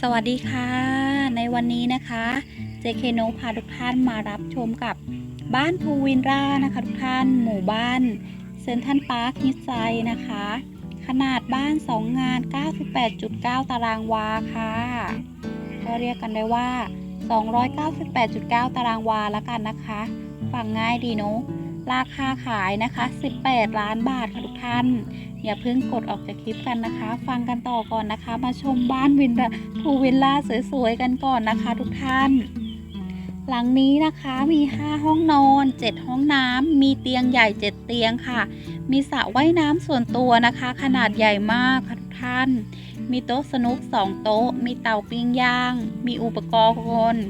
สวัสดีค่ะ ในวันนี้นะคะ JK โนพาทุกท่านมารับชมกับบ้านภูวินรานะคะทุกท่านหมู่บ้านเซนทันพาร์คฮิตไซนะคะ ขนาดบ้าน 2 งาน 98.9 ตารางวาค่ะก็เรียกกันได้ว่า 298.9 ตารางวาแล้วกันนะคะ ฟังง่ายดีเนาะ ราคาขายนะคะ 18 ล้านบาทค่ะทุกท่าน อย่าเพิ่งกดออกจากคลิปกันนะคะ ฟังกันต่อก่อนนะคะ มาชมบ้านวินราภูวิลล่าสวยๆกันก่อนนะคะ ทุกท่าน หลังนี้นะคะมี 5 ห้องนอน 7 ห้องน้ำมีเตียงใหญ่ 7 เตียงค่ะ มีสระว่ายน้ำส่วนตัวนะคะ ขนาดใหญ่มากค่ะทุกท่าน มีโต๊ะสนุก 2 โต๊ะ มีเตาปิ้งย่าง มีอุปกรณ์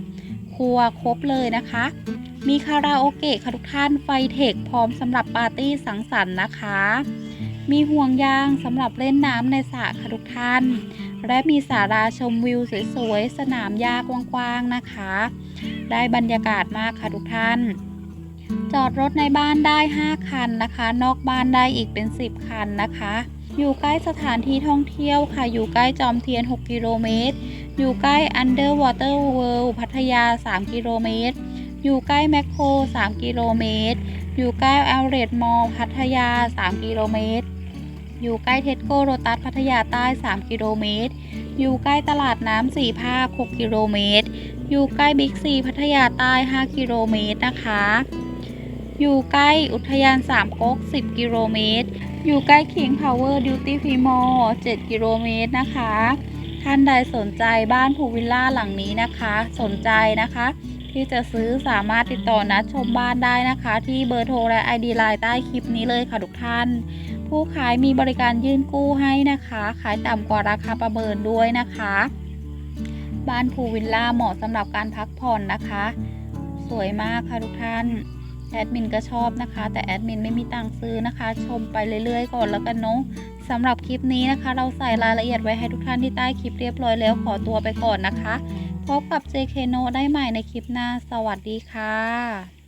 ครัวครบเลยนะคะ มีคาราโอเกะค่ะทุกท่านไฟเทคพร้อมสำหรับปาร์ตี้สังสรรค์นะคะ มีห่วงยางสำหรับเล่นน้ำในสระค่ะทุกท่าน และมีศาลาชมวิวสวยๆ สนามหญ้ากว้างๆนะคะ ได้บรรยากาศมากค่ะทุกท่านจอดรถในบ้านได้ 5 คันนะคะ นอกบ้านได้อีกเป็น 10 คันนะคะ อยู่ใกล้สถานที่ท่องเที่ยวค่ะ อยู่ใกล้จอมเทียน 6 กิโลเมตร อยู่ใกล้ Underwater World พัทยา 3 กิโลเมตร อยู่ใกล้แมคโคร 3 กิโลเมตร อยู่ใกล้ Outlet Mall พัทยา 3 กิโลเมตร อยู่ใกล้เทสโก้โรตัสพัทยาใต้ 3 กิโลเมตร อยู่ใกล้ตลาดน้ำสี่ภาค 6 กิโลเมตร อยู่ใกล้บิ๊กซีพัทยาใต้ 5 กิโลเมตรนะคะ อยู่ใกล้อุทยานสามก๊ก 10 กิโลเมตร อยู่ใกล้ King Power Duty Free Mall 7กิโลเมตรนะคะ ท่านใดสนใจบ้านพูวิลล่าหลังนี้นะคะ สนใจนะคะ ที่จะซื้อสามารถติดต่อนัดชมบ้านได้นะคะ ที่เบอร์โทรและ ID ไลน์ใต้คลิปนี้เลยค่ะทุกท่าน ผู้ขายมีบริการยื่นกู้ให้นะคะ ขายต่ำกว่าราคาประเมินด้วยนะคะ บ้านพูวิลล่าเหมาะสำหรับการพักผ่อนนะคะ สวยมากค่ะทุกท่าน แอดมินก็ชอบนะคะ แต่แอดมินไม่มีตังค์ซื้อนะคะ ชมไปเรื่อยๆก่อนแล้วกันเนาะสำหรับคลิปนี้นะคะ เราใส่รายละเอียดไว้ให้ทุกท่านที่ใต้คลิปเรียบร้อยแล้วขอตัวไปก่อนนะคะ พบกับ JK No ได้ใหม่ในคลิปหน้า สวัสดีค่ะ